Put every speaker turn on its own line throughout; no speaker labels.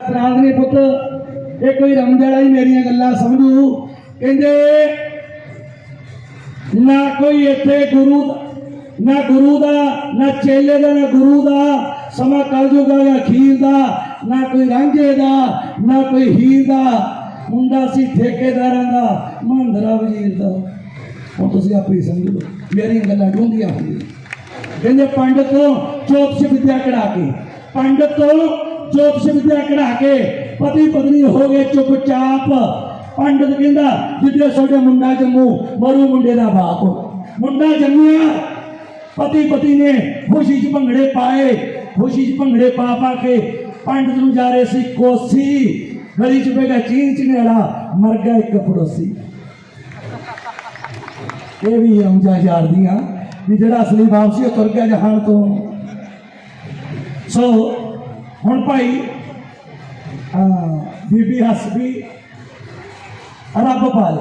ਰਾਜਨੇ ਪੁੱਤ, ਇਹ ਕੋਈ ਰਮਜਾਲਾ ਹੀ ਮੇਰੀਆਂ ਗੱਲਾਂ ਸਮਝੂ। ਕਹਿੰਦੇ, ਨਾ ਕੋਈ ਇੱਥੇ ਗੁਰੂ ਨਾ ਗੁਰੂ ਦਾ, ਨਾ ਚੇਲੇ ਦਾ, ਨਾ ਗੁਰੂ ਦਾ, ਸਮਾਂ ਕਲਯੁਗ ਦਾ ਅਖੀਰ ਦਾ, ਨਾ ਕੋਈ ਰਾਂਝੇ ਦਾ, ਨਾ ਕੋਈ ਹੀਰ ਦਾ। ਮੁੰਡਾ ਸੀ ਠੇਕੇਦਾਰਾਂ ਦਾ, ਮਹਿੰਦਰਾ ਵਜ਼ੀਰ ਦਾ। ਹੁਣ ਤੁਸੀਂ ਆਪੇ ਹੀ ਸਮਝ ਲਓ, ਮੇਰੀਆਂ ਗੱਲਾਂ ਡੂੰਘੀਆਂ ਹੁੰਦੀਆਂ ਕਹਿੰਦੇ, ਪੰਡਤ ਤੋਂ ਜੋਤਿਸ਼ ਵਿਦਿਆ ਕਢਾ ਕੇ, ਪੰਡਤ ਤੋਂ ਜੋਤਿਸ਼ ਵਿਦਿਆ ਕਢਾ ਕੇ ਪਤੀ ਪਤਨੀ ਹੋ ਗਏ ਚੁੱਪਚਾਪ। ਪੰਡਤ ਕਹਿੰਦਾ ਜਿੱਦੇ ਤੁਹਾਡੇ ਮੁੰਡਾ ਜੰਮੂ, ਮਰੂ ਮੁੰਡੇ ਦਾ ਬਾਪ। ਮੁੰਡਾ ਜੰਮਿਆ। ਪਤੀ ਪਤੀ ਨੇ ਖੁਸ਼ੀ 'ਚ ਭੰਗੜੇ ਪਾਏ। ਖੁਸ਼ੀ 'ਚ ਭੰਗੜੇ ਪਾ ਪਾ ਕੇ ਪੰਡਤ ਨੂੰ ਜਾ ਰਹੇ ਸੀ ਕੋਸੀ। ਗਲੀ 'ਚ ਬੈਠਾ ਚੀਨ ਚਿਨੇੜਾ ਮਰ ਗਿਆ ਇੱਕ ਪੜੋਸੀ। ਇਹ ਵੀ ਆਉਂਜਾ ਰਮਜਾ ਯਾਰਦੀਆਂ ਵੀ ਜਿਹੜਾ ਅਸਲੀ ਬਾਪ ਸੀ ਉਹ ਤੁਰ ਗਿਆ ਜਹਾਨ ਤੋਂ। ਸੋ ਹੁਣ ਭਾਈ ਆ ਬੀਬੀ ਹਸਬੀ ਰੱਬ ਪਾਲ।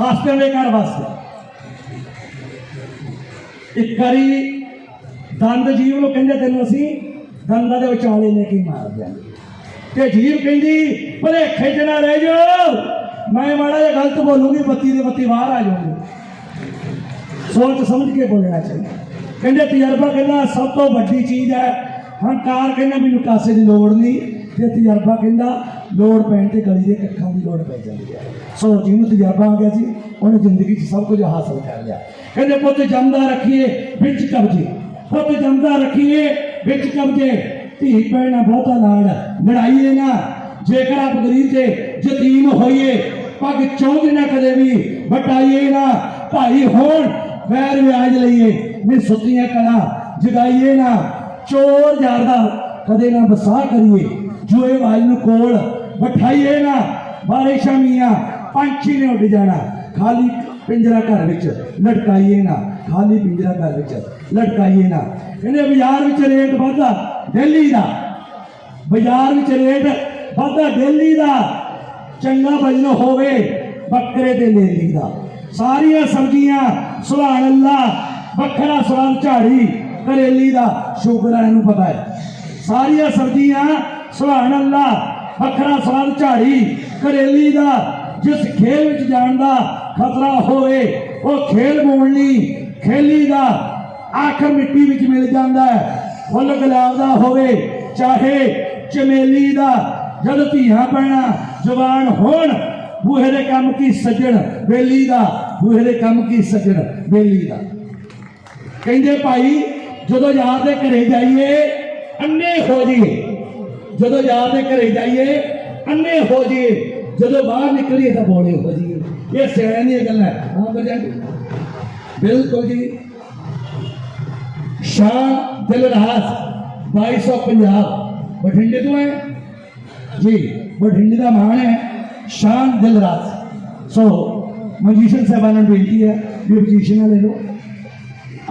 ਹਸਬੀਆਂ ਦੇ ਘਰ ਵਾਸਤੇ ਇੱਕ ਵਾਰੀ ਦੰਦ ਜੀਵ ਨੂੰ ਕਹਿੰਦੇ ਤੈਨੂੰ ਅਸੀਂ, ਦੰਦਾਂ ਦੇ ਵਿਚਾਲੇ ਲੈ ਕੇ ਮਾਰ ਦਿਆਂਗੇ। ਤੇ ਜੀਵ ਕਹਿੰਦੀ, ਭਲੇਖੇ ਚ ਨਾ ਰਹਿ ਜਾਓ। ਮੈਂ ਮਾੜਾ ਜਿਹਾ ਗਲਤ ਬੋਲੂਗੀ, ਬੱਤੀ ਦੇ ਬੱਤੀ ਬਾਹਰ ਆ ਜਾਊਗੀ। ਸੋਚ ਸਮਝ ਕੇ ਬੋਲਣਾ ਚਾਹੀਦਾ। ਕਹਿੰਦੇ ਤਜਰਬਾ ਕਹਿੰਦਾ ਸਭ ਤੋਂ ਵੱਡੀ ਚੀਜ਼ ਹੈ। ਹੰਕਾਰ ਕਹਿੰਦਾ ਮੈਨੂੰ ਕਾਸੇ ਦੀ ਲੋੜ ਨਹੀਂ। ਤੇ ਤਜਰਬਾ ਕਹਿੰਦਾ ਲੋੜ ਪੈਣ ਤੇ ਗਲੀ ਦੇ ਕੱਖਾਂ ਦੀ ਲੋੜ ਪੈ ਜਾਂਦੀ ਹੈ। ਸੋ ਜਿਹਨੂੰ ਤਜਰਬਾ ਆ ਗਿਆ ਜੀ। ਉਹਨੇ ਜ਼ਿੰਦਗੀ 'ਚ ਸਭ ਕੁਝ ਹਾਸਲ ਕਰ ਲਿਆ। ਕਹਿੰਦੇ ਪੁੱਤ ਜੰਮਦਾ ਰੱਖੀਏ, ਵਿੱਚ ਕਬਜੇ। ਪੁੱਤ ਜੰਮਦਾ ਰੱਖੀਏ, ਵਿੱਚ ਕਬਜੇ। ਧੀ ਪੈਣਾ ਬਹੁਤਾ ਲਾੜ ਲੜਾਈਏ ਨਾ। ਜੇਕਰ ਆਪ ਗਰੀਬ ਤੇ ਯਤੀਮ ਹੋਈਏ, ਪੱਗ ਚੌਂਕ ਨਾ ਕਦੇ ਵੀ ਵਟਾਈਏ ਨਾ। ਭਾਈ ਹੋਣ, ਵੈਰ ਵਿਆਜ ਲਈਏ। ਨੀ ਸੁੱਤੀਆਂ ਕਲਾ, ਜਗਾਈਏ ਨਾ, ਚੋਰ ਜਾਰਦਾ ਕਦੇ ਨਾ ਬਸਾ ਕਰੀਏ। ਜੂਏ ਵਾਜ ਨੂੰ ਕੋਲ ਬਿਠਾਈਏ ਨਾ, ਬਾਰਿਸ਼ਾਂ ਮੀਆਂ, ਪੰਛੀ ਨੇ ਉੱਡ ਜਾਣਾ। ਖਾਲੀ ਪਿੰਜਰਾ ਘਰ ਵਿੱਚ ਲਟਕਾਈਏ ਨਾ, ਖਾਲੀ ਪਿੰਜਰਾ ਘਰ ਵਿੱਚ ਲਟਕਾਈਏ ਨਾ। ਕਹਿੰਦੇ ਬਾਜ਼ਾਰ ਵਿੱਚ ਰੇਟ ਵਾਧਾ ਦਿੱਲੀ ਦਾ। ਬਾਜ਼ਾਰ ਵਿੱਚ ਰੇਟ ਵਾਧਾ ਦਿੱਲੀ ਦਾ। ਚੰਗਾ ਵਜਨ ਹੋਵੇ, ਬੱਕਰੇ ਤੇ ਲੇਲੀ ਦਾ। ਸਾਰੀਆਂ ਸਬਜ਼ੀਆਂ, ਸੁਭਾਨ ਅੱਲਾ ਵੱਖਰਾ ਸਵਾਲ ਝਾੜੀ, ਕਰੇਲੀ ਦਾ ਸ਼ੁਕਰ ਹੈ ਇਹਨੂੰ ਪਤਾ ਹੈ। ਸਾਰੀਆਂ ਸਬਜ਼ੀਆਂ, ਸੁਭਾਨ ਅੱਲਾ, ਵੱਖਰਾ ਸਵਾਲ ਝਾੜੀ, ਕਰੇਲੀ ਦਾ, ਜਿਸ ਖੇਲ ਵਿੱਚ ਜਾਣ ਦਾ ਖਤਰਾ ਹੋਵੇ, ਉਹ ਖੇਲ ਮੋੜਨੀ, ਖੇਲੀ ਦਾ ਆਖਰ ਮਿੱਟੀ ਵਿੱਚ ਮਿਲ ਜਾਂਦਾ ਹੈ। ਫੁੱਲ ਗੁਲਾਬ ਦਾ ਹੋਵੇ, ਚਾਹੇ ਚਮੇਲੀ ਦਾ, ਜਦ ਧੀਆਂ ਪੈਣਾ ਜਵਾਨ ਹੋਣ, ਬੂਹੇ ਦੇ ਕੰਮ ਕੀ ਸੱਜਣ, ਬੇਲੀ ਦਾ, ਬੂਹੇ ਦੇ ਕੰਮ ਕੀ ਸੱਜਣ, ਬੇਲੀ ਦਾ। ਕਹਿੰਦੇ ਭਾਈ ਜਦੋਂ ਯਾਰ ਦੇ ਘਰੇ ਜਾਈਏ ਅੰਨੇ ਹੋ ਜਾਈਏ ਜਦੋਂ ਯਾਰ ਦੇ ਘਰੇ ਜਾਈਏ ਅੰਨੇ ਹੋ ਜਾਈਏ ਜਦੋਂ ਬਾਹਰ ਨਿਕਲੀਏ ਤਾਂ ਬੋਲੇ ਹੋ ਜਾਈਏ ਇਹ ਸਿਆਣੇ ਦੀਆਂ ਗੱਲਾਂ ਹੈ। ਹਾਂ ਬਜਾ ਬਿਲਕੁਲ ਜੀ ਸ਼ਾਹ ਦਿਲਰਾਸ 2200 ਪੰਜਾਬ ਬਠਿੰਡੇ ਤੋਂ ਹੈ ਜੀ ਬਠਿੰਡੇ ਦਾ ਮਾਣ ਹੈ ਸ਼ਾਨ ਦਿਲਰਾਸ ਸੋ ਮਜੀਸ਼ੀਅਨ ਸਾਹਿਬਾਨ ਨੂੰ ਬੇਨਤੀ ਹੈ ਵੀ ਪੋਜੀਸ਼ਨ ਲੈ ਲਓ